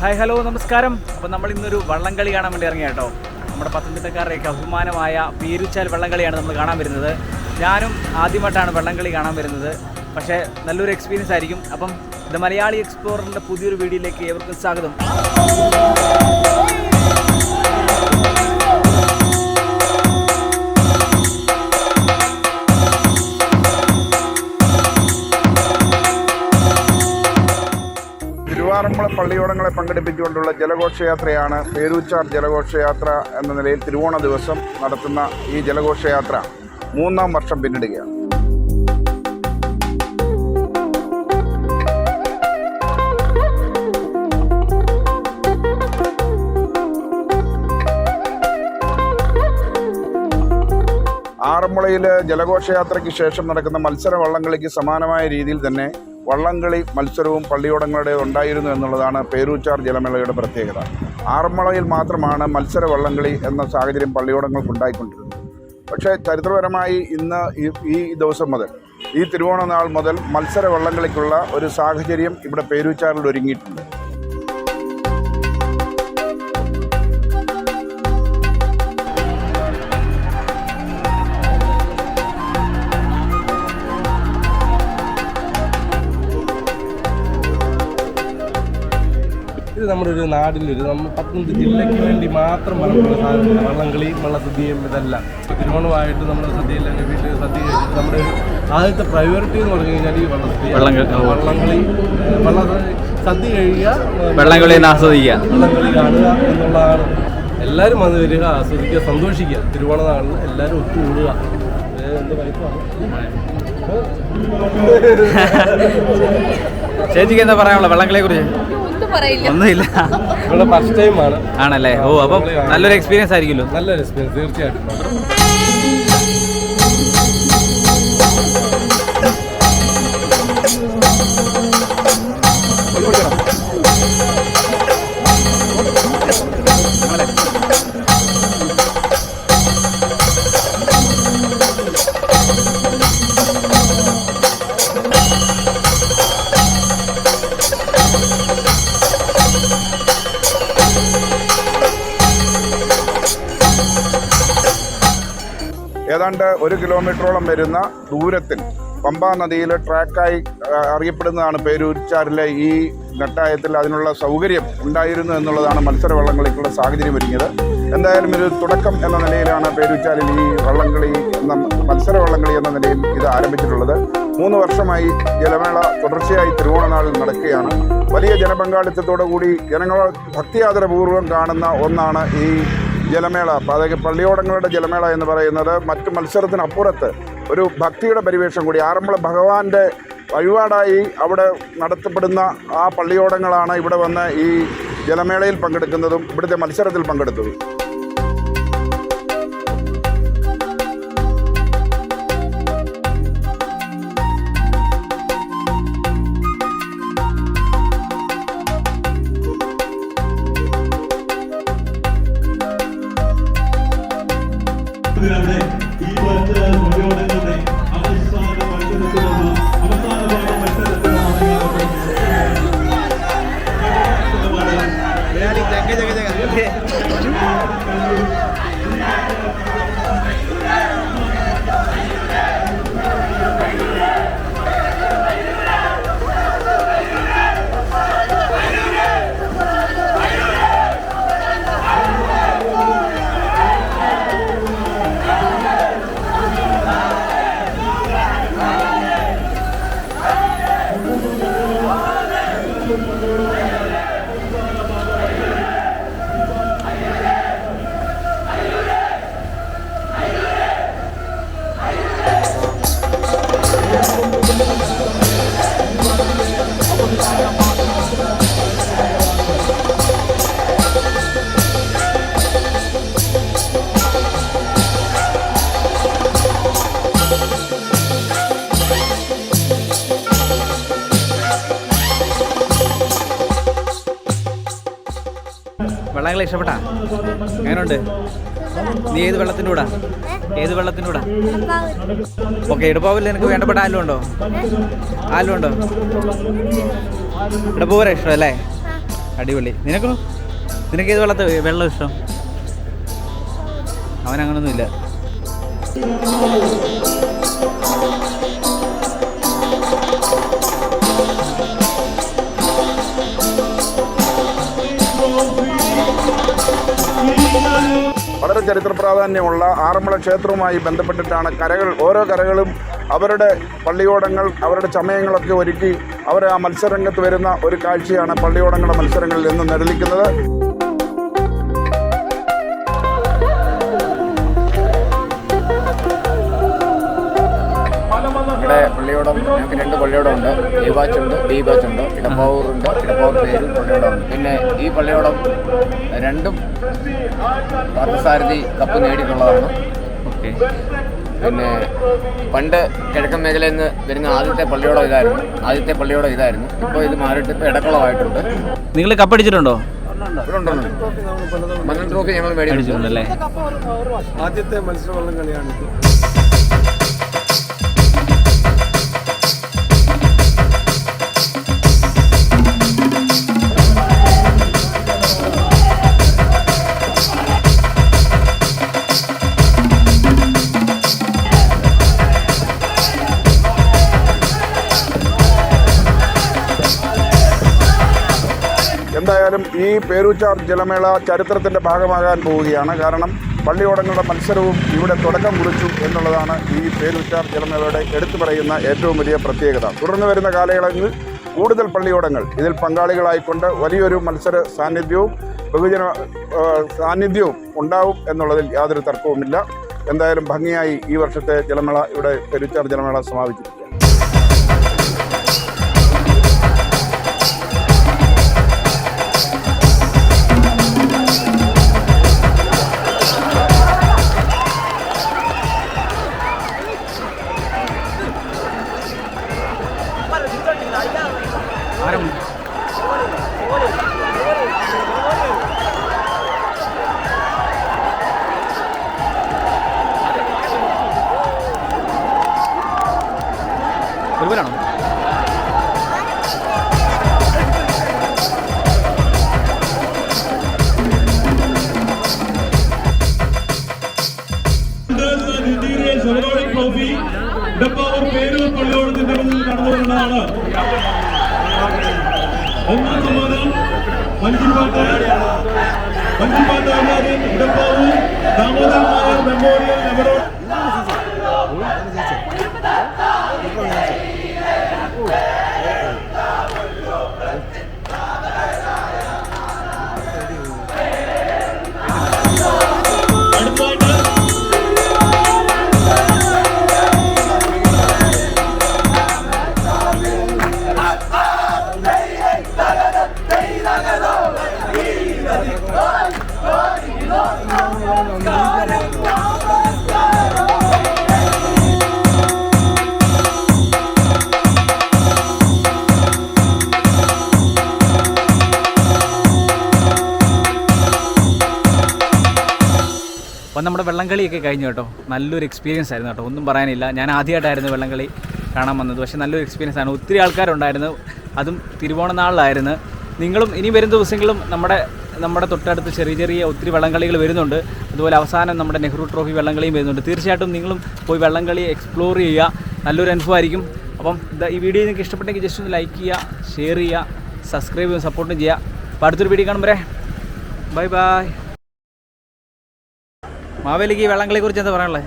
Hi hello നമസ്കാരം. അപ്പോൾ നമ്മൾ ഇന്നൊരു വള്ളംകളി കാണാൻ വേണ്ടി ഇറങ്ങിയ കേട്ടോ നമ്മുടെ പത്തനംതിട്ടക്കാരുടെയൊക്കെ അഭിമാനമായ പേരുച്ചാൽ വള്ളംകളിയാണ് നമ്മൾ കാണാൻ വരുന്നത്. ഞാനും ആദ്യമായിട്ടാണ് വള്ളംകളി കാണാൻ വരുന്നത്. പക്ഷേ നല്ലൊരു എക്സ്പീരിയൻസ് ആയിരിക്കും. അപ്പം ദ മലയാളി എക്സ്പ്ലോറിന്റെ പുതിയൊരു വീഡിയോയിലേക്ക് ഏവർക്കും സ്വാഗതം. ജലഘോഷയാത്രയാണ് പേരൂച്ചാർ ജലഘോഷയാത്ര എന്ന നിലയിൽ തിരുവോണ ദിവസം നടത്തുന്ന ഈ ജലഘോഷയാത്ര മൂന്നാം വർഷം പിന്നിടുകയാണ്. ആറന്മുളയിൽ ജലഘോഷയാത്രയ്ക്ക് ശേഷം നടക്കുന്ന മത്സര വള്ളംകളിക്ക് സമാനമായ രീതിയിൽ തന്നെ വള്ളംകളി മത്സരവും പള്ളിയോടങ്ങളുടെ ഉണ്ടായിരുന്നു എന്നുള്ളതാണ് പേരൂച്ചാർ ജലമേളയുടെ പ്രത്യേകത. ആറന്മുളയിൽ മാത്രമാണ് മത്സര വള്ളംകളി എന്ന സാഹചര്യം പള്ളിയോടങ്ങൾക്ക് ഉണ്ടായിക്കൊണ്ടിരുന്നത് പക്ഷേ ചരിത്രപരമായി ഇന്ന് ഈ ദിവസം മുതൽ ഈ തിരുവോണ നാൾ മുതൽ മത്സര വള്ളംകളിക്കുള്ള ഒരു സാഹചര്യം ഇവിടെ പേരൂച്ചാറിൽ ഒരുങ്ങിയിട്ടുണ്ട്. ഇത് നമ്മുടെ ഒരു നാടിന്റെ ഒരു നമ്മൾ പത്തനംതിട്ട ജില്ലയ്ക്ക് വേണ്ടി മാത്രം പറഞ്ഞ സാധനമാണ് വള്ളംകളി വള്ളസദ്യയും ഇതെല്ലാം. തിരുവോണമായിട്ട് നമ്മുടെ സദ്യയെല്ലാം വീട്ടിൽ സദ്യ കഴിച്ചിട്ട് നമ്മുടെ ഒരു ആദ്യത്തെ പ്രയോറിറ്റി എന്ന് പറഞ്ഞു കഴിഞ്ഞാൽ ഈ വള്ളസദ്യ വള്ളംകളി, വള്ള സദ്യ കഴിയുക വെള്ളംകളി ആസ്വദിക്കുക. വള്ളംകളി കാണുക എന്നുള്ളതാണ്. എല്ലാവരും വന്ന് വരിക ആസ്വദിക്കുക സന്തോഷിക്കുക. തിരുവോണ നാളിൽ എല്ലാവരും ഒത്തുകൂടുക. ചേച്ചിക്ക് എന്താ പറയാനുള്ള വള്ളംകളിയെ കുറിച്ച് ഒന്നുമില്ല. ഇവിടെ ഫസ്റ്റ് ടൈമാണ് ആണല്ലേ? ഓ അപ്പം നല്ലൊരു എക്സ്പീരിയൻസ് ആയിരിക്കുമല്ലോ. നല്ലൊരു എക്സ്പീരിയൻസ് തീർച്ചയായിട്ടും. ഏതാണ്ട് ഒരു കിലോമീറ്ററോളം വരുന്ന ദൂരത്തിൽ പമ്പാ നദിയിൽ ട്രാക്കായി അറിയപ്പെടുന്നതാണ് പേരൂരിച്ചാറിലെ ഈ നെട്ടായത്തിൽ അതിനുള്ള സൗകര്യം ഉണ്ടായിരുന്നു എന്നുള്ളതാണ് മത്സര വള്ളംകളിക്കുള്ള സാഹചര്യം ഒരുങ്ങിയത്. എന്തായാലും ഒരു തുടക്കം എന്ന നിലയിലാണ് പേരൂച്ചാലിൽ ഈ വള്ളംകളി എന്ന മത്സര വള്ളംകളി എന്ന നിലയിൽ ഇത് ആരംഭിച്ചിട്ടുള്ളത്. മൂന്ന് വർഷമായി ജലമേള തുടർച്ചയായി തിരുവോണനാളിൽ നടക്കുകയാണ്. വലിയ ജനപങ്കാളിത്തത്തോടു കൂടി ജനങ്ങൾ ഭക്തിയാദരപൂർവം കാണുന്ന ഒന്നാണ് ഈ ജലമേള അതായത് പള്ളിയോടങ്ങളുടെ ജലമേള എന്ന് പറയുന്നത് മറ്റ് മത്സരത്തിനപ്പുറത്ത് ഒരു ഭക്തിയുടെ പരിവേഷം കൂടി ആറന്മുള ഭഗവാന്റെ വഴിപാടായി അവിടെ നടത്തപ്പെടുന്ന ആ പള്ളിയോടങ്ങളാണ് ഇവിടെ വന്ന് ഈ ജലമേളയിൽ പങ്കെടുക്കുന്നതും ഇവിടുത്തെ മത്സരത്തിൽ പങ്കെടുത്തതും. വള്ളങ്ങളെ ഇഷ്ടപ്പെട്ടാ എങ്ങനെയുണ്ട്? നീ ഏത് വെള്ളത്തിന്റെ കൂടാ? ഏത് വെള്ളത്തിന്റെ കൂടാ? ഓക്കെ ഇടപ്പാവില്ല നിനക്ക് വേണ്ടപ്പെട്ട ആലും ഉണ്ടോ? ആലും ഉണ്ടോ? ഇടപ്പൂര ഇഷ്ടം അല്ലേ? അടിപൊളി. നിനക്കോ? നിനക്ക് ഏത് വെള്ളത്തെ വെള്ളം ഇഷ്ടം? അവൻ വളരെ ചരിത്ര പ്രാധാന്യമുള്ള ആറന്മുള ക്ഷേത്രവുമായി ബന്ധപ്പെട്ടിട്ടാണ് കരകൾ ഓരോ കരകളും അവരുടെ പള്ളിയോടങ്ങൾ അവരുടെ ചമയങ്ങളൊക്കെ ഒരുക്കി അവർ ആ മത്സരരംഗത്ത് വരുന്ന ഒരു കാഴ്ചയാണ് പള്ളിയോടങ്ങളുടെ മത്സരങ്ങളിൽ നിന്ന് നിഴലിക്കുന്നത്. ഇവിടെ പള്ളിയോടം ഞങ്ങൾക്ക് രണ്ട് പള്ളിയോടം ഉണ്ട്. എ ബാച്ച് ഉണ്ട് ബി ബാച്ച് ഉണ്ട് ഇടപ്പാവൂർ ഉണ്ട് ഇടപ്പാവൂർ പേരും പള്ളിയോടം ഉണ്ട്. പിന്നെ ഈ പള്ളിയോടം രണ്ടും പാർത്ഥസാരഥി കപ്പ് നേടിയിട്ടുള്ളതാണ്. ഓക്കെ. പിന്നെ പണ്ട് കിഴക്കൻ മേഖലയിൽ നിന്ന് വരുന്ന ആദ്യത്തെ പള്ളിയോടം ഇതായിരുന്നു. ആദ്യത്തെ പള്ളിയോടം ഇതായിരുന്നു. ഇപ്പോൾ ഇത് മാറിയിട്ട് ഇപ്പോൾ ഇടക്കുളമായിട്ടുണ്ട്. നിങ്ങൾ കപ്പടിച്ചിട്ടുണ്ടോ ട്രോഫി ഞങ്ങൾ മേടിച്ചിട്ടുണ്ട്. അടിച്ചിട്ടുണ്ടല്ലേ? ആദ്യത്തെ മത്സരം കളിയാണിത് എന്തായാലും ഈ പേരൂച്ചാർ ജലമേള ചരിത്രത്തിന്റെ ഭാഗമാകാൻ പോവുകയാണ്. കാരണം പള്ളിയോടങ്ങളുടെ മത്സരവും ഇവിടെ തുടക്കം കുറിച്ചു എന്നുള്ളതാണ് ഈ പേരൂച്ചാർ ജലമേളയുടെ എടുത്തു പറയുന്ന ഏറ്റവും വലിയ പ്രത്യേകത. തുടർന്ന് വരുന്ന കാലയളവിൽ കൂടുതൽ പള്ളിയോടങ്ങൾ ഇതിൽ പങ്കാളികളായിക്കൊണ്ട് വലിയൊരു മത്സര സാന്നിധ്യവും ബഹുജന സാന്നിധ്യവും ഉണ്ടാവും എന്നുള്ളതിൽ യാതൊരു തർക്കവുമില്ല. എന്തായാലും ഭംഗിയായി ഈ വർഷത്തെ ജലമേള ഇവിടെ പെരുച്ചാർ ജലമേള സമാപിച്ചിരിക്കുകയാണ്. വരുന്നതാണ് ഒന്നാം സമ്മാനം മഞ്ജുപാട്ട് ആചാര്യൻ ഇടപ്പാവൂർ ദാമോദർ നായർ മെമ്മോറിയൽ ലെബറോൺ നമ്മുടെ വെള്ളംകളിയൊക്കെ കഴിഞ്ഞു കേട്ടോ. നല്ലൊരു എക്സ്പീരിയൻസ് ആയിരുന്നു കേട്ടോ. ഒന്നും പറയാനില്ല. ഞാൻ ആദ്യമായിട്ടായിരുന്നു വെള്ളംകളി കാണാൻ വന്നത്. പക്ഷേ നല്ലൊരു എക്സ്പീരിയൻസ് ആണ്. ഒത്തിരി ആൾക്കാരുണ്ടായിരുന്നു. അതും തിരുവോണനാളിലായിരുന്നു നിങ്ങളും ഇനി വരും ദിവസങ്ങളും നമ്മുടെ നമ്മുടെ തൊട്ടടുത്ത് ചെറിയ ചെറിയ ഒത്തിരി വള്ളംകളികൾ വരുന്നുണ്ട്. അതുപോലെ അവസാനം നമ്മുടെ നെഹ്റു ട്രോഫി വള്ളംകളിയും വരുന്നുണ്ട്. തീർച്ചയായിട്ടും നിങ്ങളും പോയി വള്ളംകളി എക്സ്പ്ലോർ ചെയ്യുക. നല്ലൊരു അനുഭവമായിരിക്കും അപ്പം ഈ വീഡിയോ നിങ്ങൾക്ക് ഇഷ്ടപ്പെട്ടെങ്കിൽ ജസ്റ്റ് ഒന്ന് ലൈക്ക് ചെയ്യുക ഷെയർ ചെയ്യുക സബ്സ്ക്രൈബ് ചെയ്യുക സപ്പോർട്ടും ചെയ്യുക. അപ്പോൾ അടുത്തൊരു വീഡിയോ കാണുമ്പോൾ ബൈ ബൈ മാവേലിക്ക് ഈ വള്ളംകളിയെ കുറിച്ച് എന്താ പറയാനുള്ളത്?